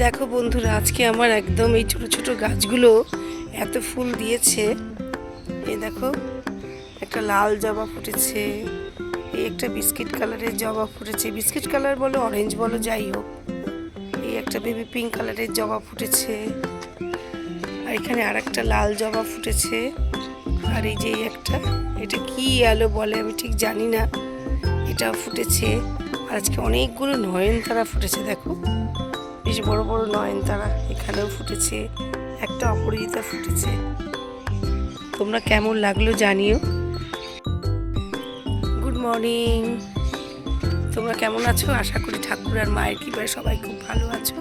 দেখো বন্ধুরা, আজকে আমার একদম এই ছোট ছোট গাছগুলো এত ফুল দিয়েছে। এই দেখো, একটা লাল জবা ফুটেছে, এই একটা বিস্কিট কালারের জবা ফুটেছে। বিস্কিট কালার বলো অরেঞ্জ বলো, যাই হোক, এই একটা বেবি পিঙ্ক কালারের জবা ফুটেছে। আর এখানে আর একটা লাল জবা ফুটেছে। আর এই যে একটা, এটা কি আলো বলে আমি ঠিক জানি না, এটাও ফুটেছে। আর আজকে অনেকগুলো নয়নতারা ফুটেছে, দেখো। বেশ বড় বড় নয়নতারা এখানেও ফুটেছে, একটা অপরাজিতা ফুটেছে। তোমরা কেমন লাগল জানিও। গুড মর্নিং তোমরা কেমন আছো? আশা করি ঠাকুর আর মায়ের কৃপায় সবাই খুব ভালো আছো,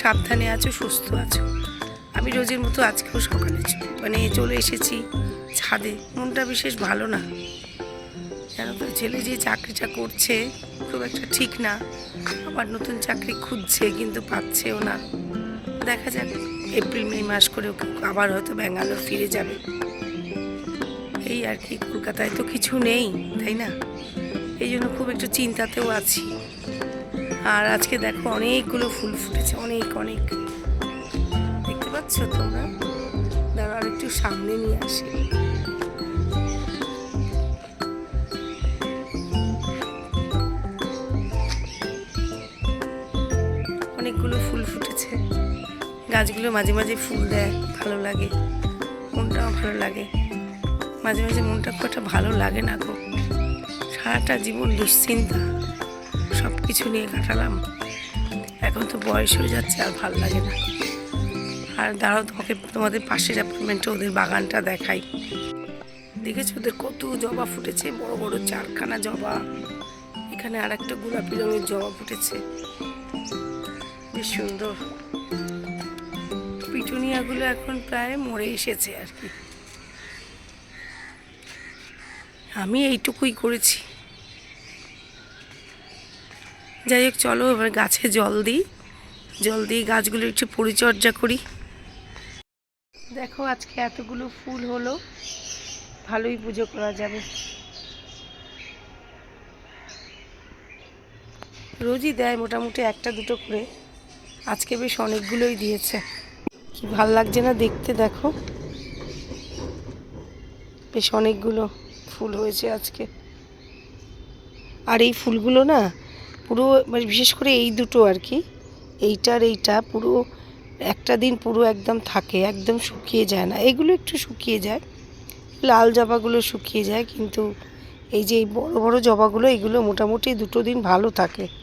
সাবধানে আছো, সুস্থ আছো। আমি রোজের মতো আজকেও সকালে মানে চলে এসেছি ছাদে। মনটা বিশেষ ভালো না। জানো তো ছেলে যে চাকরিটা করছে, খুব একটা ঠিক না। আবার নতুন চাকরি খুঁজছে কিন্তু পাচ্ছেও না। দেখা যাক, এপ্রিল, মে মাস করে ওকে আবার হয়তো ব্যাঙ্গালোর ফিরে যাবে। এই আর কি, কলকাতায় তো কিছু নেই, তাই না? এই জন্য খুব একটু চিন্তাতেও আছি। আর আজকে দেখো অনেকগুলো ফুল ফুটেছে, অনেক অনেক। দেখতে পাচ্ছ তোমরা? দাঁড়া আর একটু সামনে নিয়ে আসি। অনেকগুলো ফুল ফুটেছে। গাছগুলো মাঝে মাঝে ফুল দেয়, ভালো লাগে। মনটাও ভালো লাগে। মাঝে মাঝে মনটা খুব একটা ভালো লাগে না গো সারাটা জীবন দুশ্চিন্তা। সব কিছু নিয়ে কাটালাম। এখন তো বয়স হয়ে যাচ্ছে, আর ভালো লাগে না। আর দাঁড়াও, তোমাকে, তোমাদের পাশের অ্যাপার্টমেন্টে ওদের বাগানটা দেখাই। দেখেছ? ওদের কত জবা ফুটেছে, বড় বড় চারখানা জবা। এখানে আর একটা গোলাপি রঙের জবা ফুটেছে। বেশ সুন্দর। পিটুনিয়াগুলো এখন প্রায় মরে এসেছে আর কি। আমি এইটুকুই করেছি। যাই হোক, চলো এবার গাছে জল দিই। জল দিয়ে গাছগুলো একটু পরিচর্যা করি। দেখো, আজকে এতগুলো ফুল হলো। ভালোই পুজো করা যাবে। রোজই দেয় মোটামুটি একটা দুটো করে। আজকে বেশ অনেকগুলোই দিয়েছে। কি ভালো লাগছে না দেখতে দেখো। বেশ অনেকগুলো ফুল হয়েছে আজকে। আর এই ফুলগুলো না পুরো মানে বিশেষ করে এই দুটো আর কি এইটার এইটা পুরো একটা দিন পুরো একদম থাকে, একদম শুকিয়ে যায় না। এগুলো একটু শুকিয়ে যায়, লাল জবাগুলো শুকিয়ে যায়, কিন্তু এই যে এই বড় বড় জবাগুলো, এগুলো মোটামুটি দুটো দিন ভালো থাকে।